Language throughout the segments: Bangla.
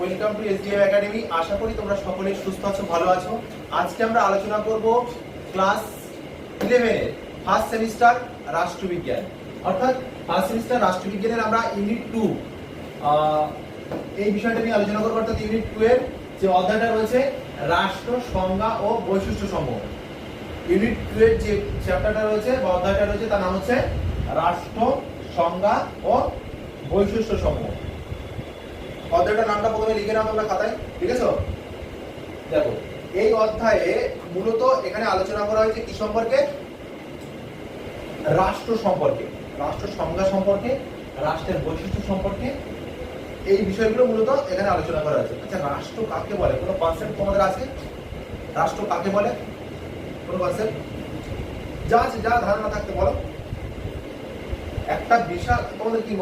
Welcome to SDM academy. আশা করি তোমরা সকলেই সুস্থ আছো, ভালো আছো। আজকে আমরা আলোচনা করব ক্লাস ইলেভেনের ফার্স্ট সেমিস্টার রাষ্ট্রবিজ্ঞান। অর্থাৎ ফার্স্ট সেমিস্টার রাষ্ট্রবিজ্ঞানের আমরা ইউনিট টু এই বিষয়টা নিয়ে আলোচনা করব। অর্থাৎ ইউনিট টু এর যে অধ্যায়টা রয়েছে, রাষ্ট্র, সংজ্ঞা ও বৈশিষ্ট্য সমূহ। ইউনিট টু এর যে চ্যাপ্টারটা রয়েছে বা অধ্যায়টা রয়েছে, তার নাম হচ্ছে রাষ্ট্র, সংজ্ঞা ও বৈশিষ্ট্য সমূহ। অধ্যায়টার নামটা প্রথমে লিখে নাও তোমরা খাতায়, ঠিক আছে? দেখো, এই অধ্যায়ে মূলত এখানে আলোচনা করা হয়েছে কি সম্পর্কে? রাষ্ট্র সম্পর্কে, রাষ্ট্র সংজ্ঞা সম্পর্কে, রাষ্ট্রের বৈশিষ্ট্য সম্পর্কে, এই বিষয়গুলো মূলত এখানে আলোচনা করা হয়েছে। আচ্ছা রাষ্ট্র কাকে বলে? কোনো কনসেপ্ট তোমাদের আছে? রাষ্ট্র কাকে বলে? কোনো কনসেপ্ট যা আছে, যা ধারণা থাকতে বলো। একটা বিশাল তোমাদের কি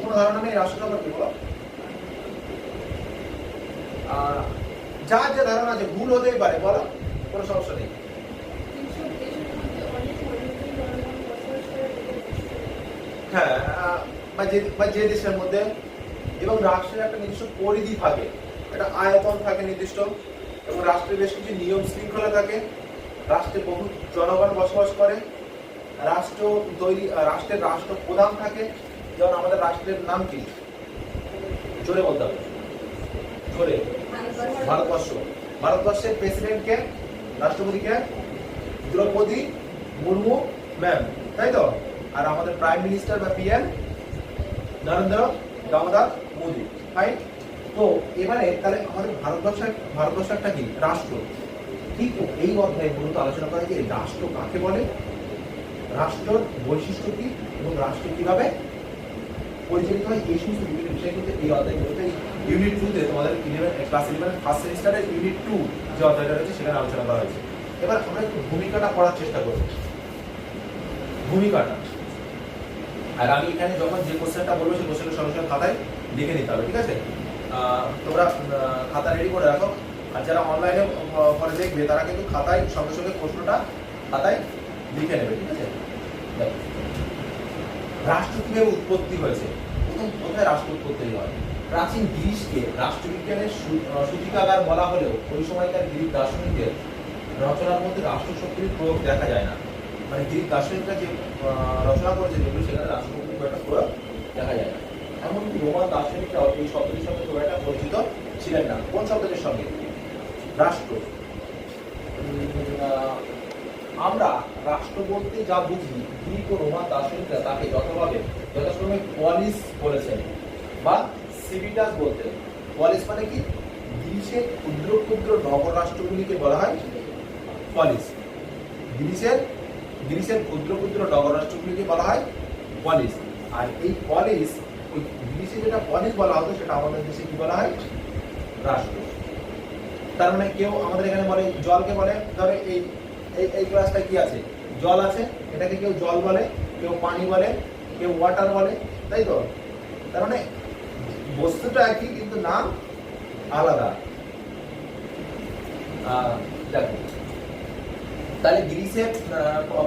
কোনো ধারণা নেই রাষ্ট্র সম্পর্কে বলো? যার যে ধারণা আছে ভুল হতেই পারে, বলো, কোনো সমস্যা নেই। হ্যাঁ বা যে বা যে দেশের মধ্যে এবং রাষ্ট্রের একটা নির্দিষ্ট পরিধি থাকে, একটা আয়তন থাকে নির্দিষ্ট, এবং রাষ্ট্রের বেশ কিছু নিয়ম শৃঙ্খলা থাকে রাষ্ট্রে বহু জনগণ বসবাস করে, রাষ্ট্র তৈরি রাষ্ট্রের রাষ্ট্র প্রধান থাকে, যেমন আমাদের রাষ্ট্রের নাম কি? জোরে বলতে হবে। জোরে ভারতবর্ষ। ভারতবর্ষের প্রেসিডেন্টকে রাষ্ট্রপতিকে দ্রৌপদী মুর্মু ম্যাম তাই তো? আর আমাদের প্রাইম মিনিস্টার বা পিএম নরেন্দ্র দামোদর মোদী। রাইট তো এবারে তাহলে আমাদের ভারতবর্ষ ভারতবর্ষ একটা কি? রাষ্ট্র। ঠিক এই অধ্যায়ে মূলত আলোচনা করা যে রাষ্ট্র কাকে বলে? রাষ্ট্রের বৈশিষ্ট্য কি? এবং রাষ্ট্র কীভাবে পরিচালিত হয়? এই সমস্ত বিভিন্ন বিষয় কিন্তু এই অধ্যায় মূলত ইউনিট টুতে তোমাদের ইলেভেন ক্লাস ইলেভেন ফার্স্ট সেমিস্টারের ইউনিট টু যে অধ্যায়টা রয়েছে, সেখানে আলোচনা করা হয়েছে। এবার আমরা একটু ভূমিকাটা পড়ার চেষ্টা করব। ভূমিকাটা। আর আমি এখানে যখন যে কোশ্চেনটা বলব, সেই কোশ্চেনটা সঙ্গে সঙ্গে খাতায় লিখে নিতে হবে, ঠিক আছে? তোমরা খাতা রেডি করে রাখো। আর যারা অনলাইনে পরে দেখবে, তারা কিন্তু খাতায়, সঙ্গে সঙ্গে প্রশ্নটা খাতায় লিখে নেবে, ঠিক আছে? রাষ্ট্র কীভাবে উৎপত্তি হয়েছে? প্রথম কোথায় রাষ্ট্র উৎপত্তি হয়। প্রাচীন গ্রিসকে রাষ্ট্রবিজ্ঞানের সূচিকাগার বলা হলেও ওই সময়কার গ্রিক দার্শনিকদের রচনার মধ্যে রাষ্ট্রশক্তির প্রয়োগ দেখা যায় না। মানে গ্রিক দার্শনিকরা যে রচনা করেছে যেগুলো সেখানে রাষ্ট্রশক্তির একটা প্রয়োগ দেখা যায় না। এমনকি রোমান দার্শনিকরাও এই শব্দটির সঙ্গে খুব একটা পরিচিত ছিলেন না। কোন শব্দটির সঙ্গে? রাষ্ট্র। আমরা রাষ্ট্র বলতে যা বুঝি, গ্রিক ও রোমান দার্শনিকরা তাকে যথাভাবে, যথাক্রমে পলিস বলেছেন বা সিভিটাস বলতে, পলিস মানে কি? গ্রিসের ক্ষুদ্র ক্ষুদ্র নগর রাষ্ট্রগুলিকে বলা হয় পলিস। গ্রিসের গ্রিসের ক্ষুদ্র ক্ষুদ্র নগর রাষ্ট্রগুলিকে বলা হয় পলিস। আর এই পলিস, ওই গ্রিসে যেটা পলিস বলা হতো, সেটা আমাদের দেশে কি বলা হয়? রাষ্ট্র। তার মানে কেউ আমাদের এখানে বলে, জলকে বলে, ধরো এই এই গ্লাসটা কি আছে? জল আছে, এটাকে কেউ জল বলে, কেউ পানি বলে, কেউ ওয়াটার বলে, তাই তো? তার মানে বস্তুটা একই কিন্তু নাম আলাদা। দেখো। তাহলে গ্রিসের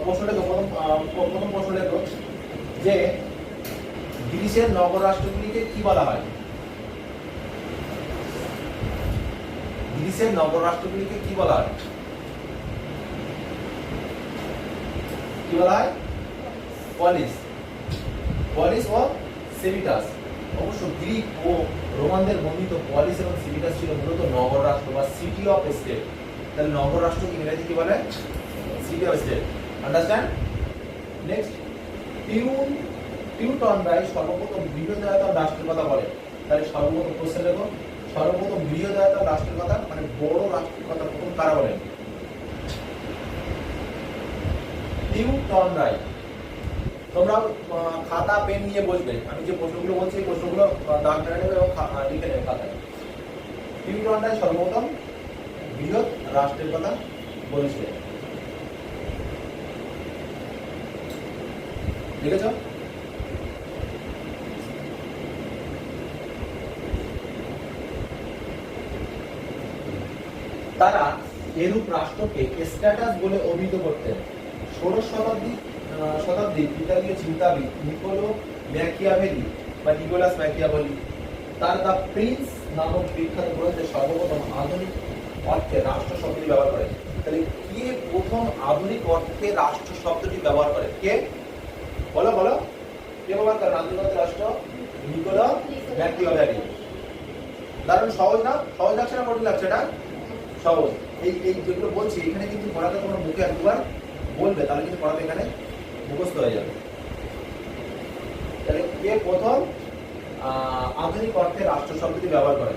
প্রশ্নটা প্রথম প্রথম প্রশ্ন দেখো যে গ্রিসের নগর রাষ্ট্রগুলিকে কি বলা হয়? গ্রিসের নগর রাষ্ট্রগুলিকে কি বলা হয়? কি বলা হয়? পলিস পলিস ও সেভিটাস অবশ্য গ্রিক ও রোমানদের বর্ণিত পলিস এবং সিভিটাস ছিল মূলত নগর রাষ্ট্র বা সিটি অফ স্টেট তাহলে নগর রাষ্ট্রকে ইংরেজি কি বলে? City of state understand next tune Teuton রায় সর্বপ্রথম বৃহদায়তন রাষ্ট্রের কথা বলে। তাহলে সর্বপ্রথম কোশ্চেন দেখো। সর্বপ্রথম বৃহদায়তন রাষ্ট্রের কথা মানে বড় রাষ্ট্রের কথা প্রথম কারা বলেন টিউটন রায়। তোমরা খাতা, পেন নিয়ে বসবে। আমি যে প্রশ্নগুলো বলছি, এই প্রশ্নগুলো দাগ মেরে নেবে এবং লিখে নেবে খাতায়। টিউটন রায় সর্বপ্রথম বৃহৎ রাষ্ট্রের কথা বলেছিলেন লিখেছ তারা এরূপ রাষ্ট্রকে স্ট্যাটাস বলে অভিহিত করতেন। ষোড়শ শতাব্দী শতাব্দীর ইতালীয় চিন্তাবিদ নিকোলো ম্যাকিয়াভেলি বা নিকোলাস ম্যাকিয়াভেলি, তার দ্য প্রিন্স নামক বিখ্যাত গ্রন্থে সর্বপ্রথম আধুনিক অর্থে রাষ্ট্র শব্দটি ব্যবহার করে। তাহলে কে প্রথম আধুনিক অর্থে রাষ্ট্র শব্দটি ব্যবহার করে? কে? বলো বলো। কে ব্যবহার করে? আধুনিক অর্থে রাষ্ট্র? Niccolo Machiavelli. দারুণ, সহজ না? সহজ লাগছে না? কঠিন লাগছে? এটা? সহজ। এই এই যেগুলো বলছি, এখানে কিন্তু পড়াতে তোমার মুখে একবার বলবে, তাহলে কিন্তু পড়াতে এখানে। মুখস্থ হয়ে যাবে। তাহলে কে প্রথম আধুনিক অর্থে রাষ্ট্র শব্দটি ব্যবহার করে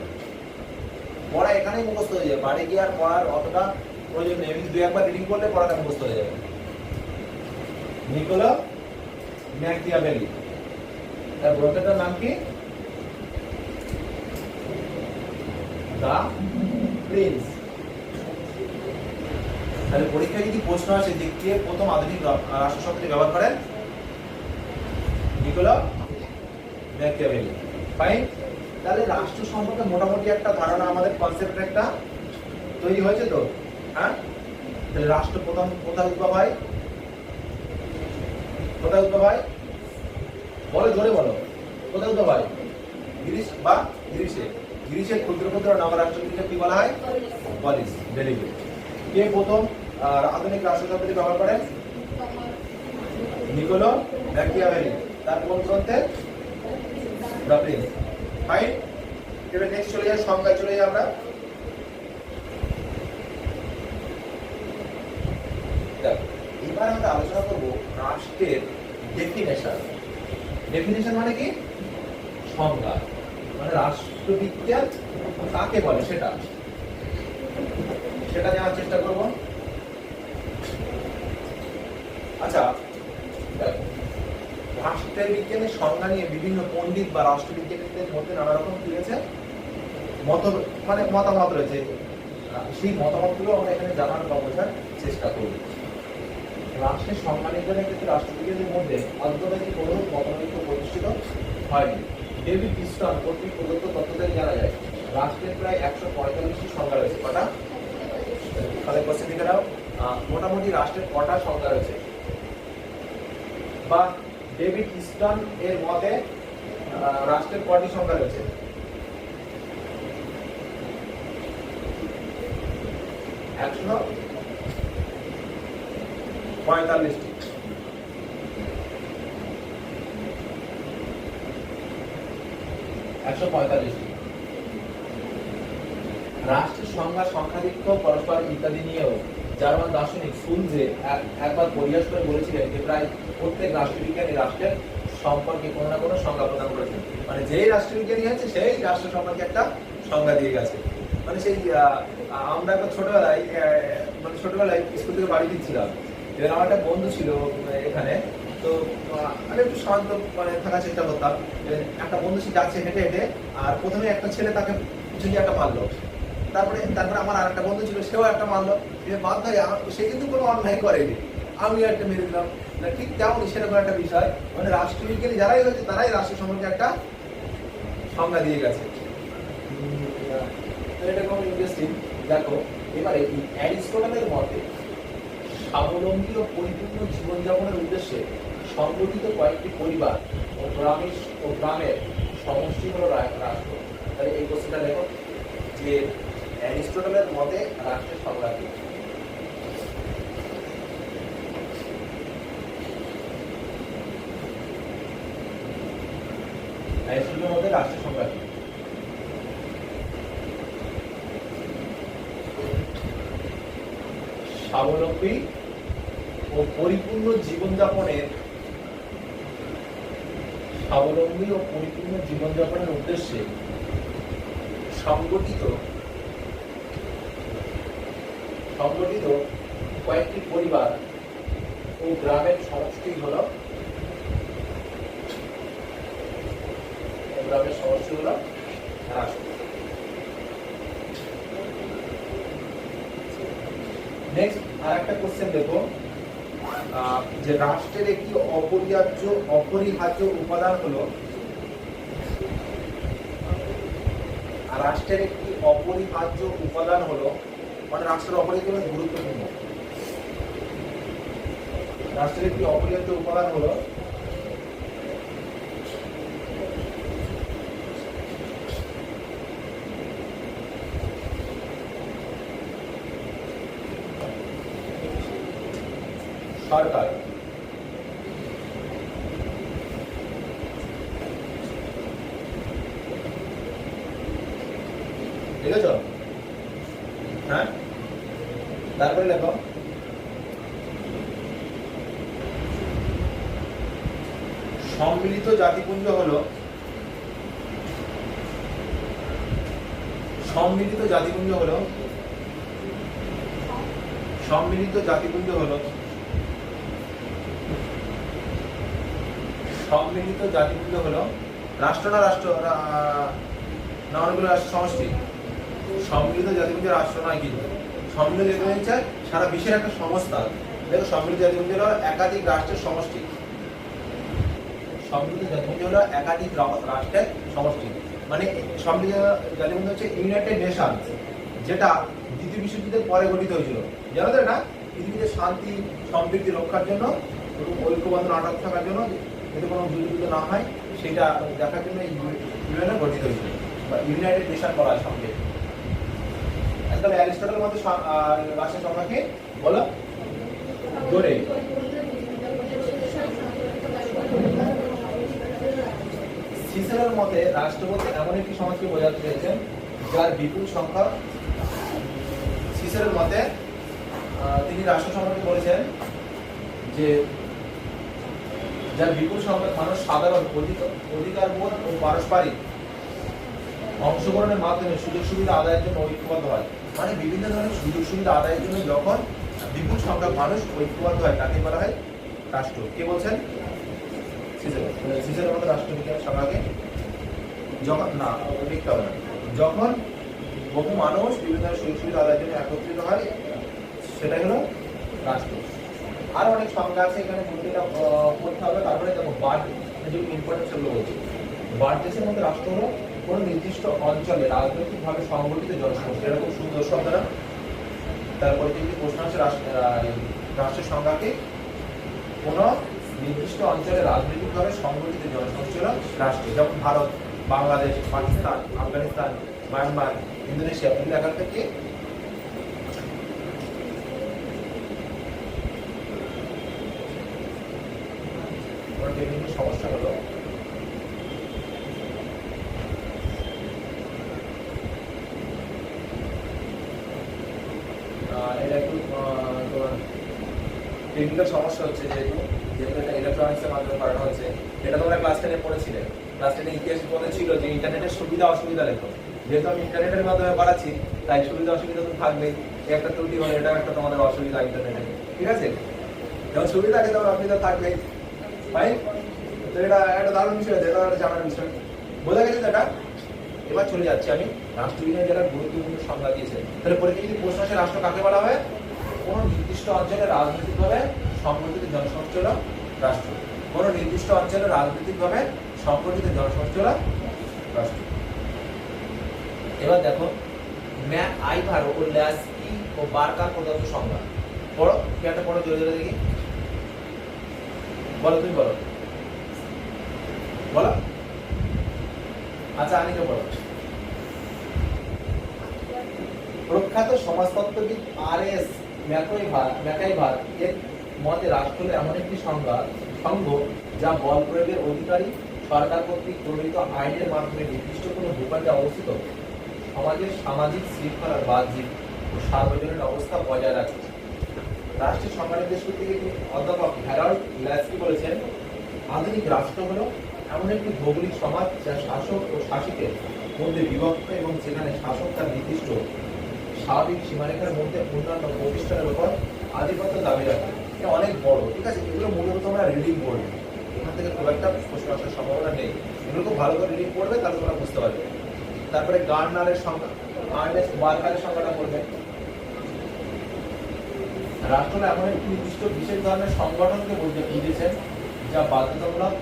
পড়া এখানেই মুখস্থ হয়ে যাবে। বাড়ি গিয়ে আর পড়ার অতটা প্রয়োজন নেই। এমনি দু একবার রিডিং করলে পড়াটা মুখস্থ হয়ে যাবে। নিকোলা ম্যাকিয়াভেলি তার গ্রন্থটার নাম কি? The Prince. তাহলে পরীক্ষায় যদি প্রশ্ন আসে যে কে প্রথম আধুনিক রা- রাষ্ট্র শব্দটি ব্যবহার করেন? ফাইন তাহলে রাষ্ট্র সম্পর্কে মোটামুটি একটা ধারণা আমাদের কনসেপ্ট একটা তৈরি হয়েছে তো? হ্যাঁ? তাহলে রাষ্ট্র প্রথম কোথায় উদ্ভব হয়? কোথায় উদ্ভব হয়? বলো জোরে বলো। কোথায় উদ্ভব হয়? গ্রিস বা গ্রিসে গ্রিসের ক্ষুদ্র ক্ষুদ্র নবরাষ্ট্রগুলিকে কি বলা হয়? পলিস গুড কে প্রথম? আহ, আধুনিক রাষ্ট্র শব্দটি ব্যবহার করেন? Niccolo Machiavelli. তার কোন গ্রন্থে? Prince fine. এবার নেক্সট চলে যাই সংজ্ঞায় চলে যাই আমরা। এবার আমরা আলোচনা করব রাষ্ট্রের ডেফিনেশন ডেফিনেশন মানে কি? সংজ্ঞা। মানে রাষ্ট্রবিজ্ঞান কাকে বলে? সেটা। সেটা জানার চেষ্টা করব। আচ্ছা রাষ্ট্রের বিজ্ঞানের সংজ্ঞা নিয়ে বিভিন্ন পণ্ডিত বা রাষ্ট্রবিজ্ঞানীদের মধ্যে নানা রকম কি রয়েছে? মত মানে মতামত রয়েছে। সেই মতামতগুলো আমরা এখানে জানার বা বোঝার চেষ্টা করব। রাষ্ট্রের সংজ্ঞা নির্ধারণের ক্ষেত্রে রাষ্ট্রবিজ্ঞানীদের মধ্যে আন্তর্জাতিক কোনো মতানৈক্য প্রতিষ্ঠিত হয়নি। ডেভিড ইস্টন কর্তৃক প্রদত্ত তথ্য থেকে জানা যায়, রাষ্ট্রের প্রায় একশো পঁয়তাল্লিশটি সংজ্ঞা রয়েছে। কটা? তাহলে দিকে মোটামুটি রাষ্ট্রের কটা সংজ্ঞা রয়েছে? বা ডেভিড ইস্টন এর মতে রাষ্ট্রের কটি সংখ্যা রয়েছে? একশো পঁয়তাল্লিশটি। একশো পঁয়তাল্লিশটি। রাষ্ট্রের সংজ্ঞা, সংখ্যাধিক্য, পরস্পর ইত্যাদি নিয়েও জার্মান দার্শনিক এক- একবার পরিহাস করে বলেছিলেন যে প্রায় প্রত্যেক রাষ্ট্রবিজ্ঞানী রাষ্ট্রের সম্পর্কে কোনো না কোনো সংজ্ঞা প্রদান করেছেন। মানে যেই রাষ্ট্রবিজ্ঞানী আছে, সেই রাষ্ট্র সম্পর্কে একটা সংজ্ঞা দিয়ে গেছে। মানে সেই আমরা একবার ছোটবেলায় মানে ছোটবেলায় স্কুল থেকে বাড়ি দিচ্ছিলাম এবার আমার একটা বন্ধু ছিল এখানে, তো আমি একটু শান্ত মানে থাকার চেষ্টা করতাম। একটা বন্ধু সে যাচ্ছে হেঁটে হেঁটে, আর প্রথমে একটা ছেলে তাকে পিছন একটা মারলো। তারপরে তারপরে আমার আর একটা বন্ধু ছিল, সেও একটা মারলো। যে বাধ্য সে কিন্তু কোনো অন্যায় করেনি। আমি একটা মেরে দিলাম। ঠিক তেমনই সেরকম একটা বিষয়। মানে রাষ্ট্রবিজ্ঞানী যারাই হয়েছে, তারাই রাষ্ট্র সম্পর্কে একটা সংজ্ঞা দিয়ে গেছে। এটা খুব ইন্টারেস্টিং দেখো, এবারে অ্যারিস্টটলের মতে স্বাবলম্বী ও পরিপূর্ণ জীবনযাপনের উদ্দেশ্যে সংগঠিত কয়েকটি পরিবার ও গ্রামের ও গ্রামের সমষ্টি হল রাষ্ট্র। তাহলে এই কোশ্চেনটা দেখো, যে অ্যারিস্টটলের মতে রাষ্ট্রের সংজ্ঞা কি অ্যারিস্টটলের মতে রাষ্ট্রের সংজ্ঞা স্বাবলম্বী ও পরিপূর্ণ জীবনযাপনের স্বাবলম্বী ও পরিপূর্ণ জীবনযাপনের উদ্দেশ্যে সংগঠিত সংগঠিত কয়েকটি পরিবার ও গ্রামের সমষ্টি হল গ্রামের সমষ্টি হল রাষ্ট্র। নেক্সট আর একটা কোশ্চেন দেখো যে রাষ্ট্রের একটি অপরিহার্য অপরিহার্য উপাদান হলো রাষ্ট্রের একটি অপরিহার্য উপাদান হলো মানে রাষ্ট্রের অপরিহার্য গুরুত্বপূর্ণ। রাষ্ট্রের একটি অপরিহার্য উপাদান হলো সরকার। ঠিক আছে জাতিপুঞ্জ হল সম্মিলিত জাতিপুঞ্জ হল সম্মিলিত জাতিপুঞ্জ হল সম্মিলিত জাতিপুঞ্জ হল রাষ্ট্র না রাষ্ট্র? রাষ্ট্র সমষ্টি। সম্মিলিত জাতিপুঞ্জ রাষ্ট্র নয় কিন্তু। সম্মিলিত জাতিপুঞ্জ সারা বিশ্বের একটা সংস্থা। দেখো, সম্মিলিত জাতিপুঞ্জ হল একাধিক রাষ্ট্রের সমষ্টি। সম্মিলিত জাতিপুঞ্জ হলো একাধিক রাষ্ট্রের সমষ্টি মানে সম্মিলিত জাতিপুঞ্জ হচ্ছে ইউনাইটেড নেশন যেটা দ্বিতীয় বিশ্বযুদ্ধের পরে গঠিত হয়েছিল। জানো তো না পৃথিবীতে শান্তি সমৃদ্ধি রক্ষার জন্য এবং ঐক্যবদ্ধ নাটক থাকার জন্য যাতে কোনো যুদ্ধ না হয় সেটা দেখার জন্য ইউএনএ গঠিত হয়েছিল বা ইউনাইটেড নেশন বলা সঙ্গে। একদম অ্যারিস্টটল আহ, রাষ্ট্রের সংখ্যাকে বলো। জোরে। সিসেরের মতে রাষ্ট্র বলতে এমন একটি সমাজকে বোঝাতে চেয়েছেন, যার বিপুল সংখ্যা সিসেরের মতে তিনি রাষ্ট্র সম্পর্কে বলেছেন যে যার বিপুল সংখ্যক মানুষ সাধারণ, অধিক- অধিকারবোধ ও পারস্পরিক অংশগ্রহণের মাধ্যমে সুযোগ সুবিধা আদায়ের জন্য ঐক্যবদ্ধ হয়। মানে বিভিন্ন ধরনের সুযোগ সুবিধা আদায়ের জন্য যখন বিপুল সংখ্যক মানুষ ঐক্যবদ্ধ হয়, তাকে বলা হয় রাষ্ট্র। কে বলছেন? সিসের সিসের মতো রাষ্ট্রবিজ্ঞান সভাকে যখন না লিখতে হবে না। যখন বহু মানুষ বিভিন্ন সুযোগ সুবিধা আদায়ের জন্য একত্রিত হয় সেটাই হলো রাষ্ট্র আর অনেক সংজ্ঞা আছে, এখানে মূর্তিটা পড়তে হবে। তারপরে দেখো বার্ড যে ইম্পর্টেন্স সেগুলো বলছি। বার্ড দেশের মধ্যে রাষ্ট্র হলো কোনো নির্দিষ্ট অঞ্চলে রাজনৈতিকভাবে সংগঠিত জনসমষ্টি এরকম সুন্দর শব্দ না তারপরে যদি প্রশ্ন আছে রাষ্ট্র- রাষ্ট্রের সংজ্ঞাকে কোনো নির্দিষ্ট অঞ্চলে রাজনৈতিকভাবে সংগঠিত জনসমষ্টি ছিল রাষ্ট্র, যেমন ভারত, বাংলাদেশ, পাকিস্তান, আফগানিস্তান, মায়ানমার, ইন্দোনেশিয়া বিভিন্ন এলাকা থেকে ওর টেকনিক্যাল সমস্যা হলো আহ, এটা একটু আহ, তোমার টেকনিক্যাল সমস্যা হচ্ছে যেহেতু যেহেতু এটা ইলেকট্রনিক্সের মাধ্যমে করানো হয়েছে এটা তোমরা ক্লাস টেনে পড়েছিলে। ক্লাস টেনে ইতিহাস পড়ে ছিল যে ইন্টারনেটের সুবিধা অসুবিধা লেখো। যেহেতু আমি ইন্টারনেটের মাধ্যমে করাচ্ছি তাই সুবিধা অসুবিধা তো থাকবেই। একটা ত্রুটি হলে এটা একটা তোমাদের অসুবিধা ইন্টারনেটে ঠিক আছে? যেমন সুবিধা আছে তেমন অসুবিধা থাকবেই। ভাই, তো এটা একটা দারুণ বিষয় আছে এটা একটা জানার বিষয়। বোঝা গেছে এটা? এবার চলে যাচ্ছি আমি। রাষ্ট্রবিজ্ঞান যারা গুরুত্বপূর্ণ সংজ্ঞা দিয়েছে, তাহলে পরীক্ষা যদি প্রশ্ন আসে, রাষ্ট্র কাকে বলা হয়? কোন নির্দিষ্ট অঞ্চলে রাজনৈতিকভাবে সংগঠিত হলো রাষ্ট্র। কোন নির্দিষ্ট অঞ্চলে রাজনৈতিকভাবে সংগঠিত হলো রাষ্ট্র। এবার দেখো, ম্যা ও ও প্রদত্ত সংজ্ঞা পড়ো পড়ো, জোরে জোরে দেখি। বলো তুমি, বলো। বলো। আচ্ছা আনিকে বলো। প্রখ্যাত সমাজতত্ত্ববিদ আর এস ম্যাকাইভার ম্যাকাইভার এর মতে রাষ্ট্র এমন একটি সংজ্ঞা সংঘ যা বল প্রয়োগের অধিকারী, সরকার কর্তৃক প্রণীত আইনের মাধ্যমে নির্দিষ্ট কোনো ভূখণ্ডে অবস্থিত। সমাজের সামাজিক শৃঙ্খলার বাহ্যিক ও সার্বজনীন অবস্থা বজায় রাখে। রাষ্ট্রের সংজ্ঞা নির্দেশ করতে তিনি অধ্যাপক হ্যারল্ড ল্যাসকি বলেছেন, আধুনিক রাষ্ট্র হলো এমন একটি ভৌগোলিক সমাজ যা শাসক ও শাসিতের মধ্যে বিভক্ত এবং যেখানে শাসক তার নির্দিষ্ট স্বাভাবিক সীমারেখার মধ্যে অন্যান্য প্রতিষ্ঠানের উপর আধিপত্য দাবি রাখে। এটা অনেক বড়, ঠিক আছে? এগুলো মূলত আমরা রিডিং পড়বে এখান থেকে খুব একটা প্রশ্ন আসার সম্ভাবনা নেই। এগুলো খুব ভালো করে রিডিং করবে, তাহলে তোমরা বুঝতে পারবে। তারপরে গার্নারের সংখ্যা আর্নেস ওয়ার্কারের সংখ্যাটা পড়বে রাষ্ট্র এমন একটি নির্দিষ্ট বিশেষ ধরনের সংগঠনকে বলতে বুঝেছেন যা বাধ্যতামূলক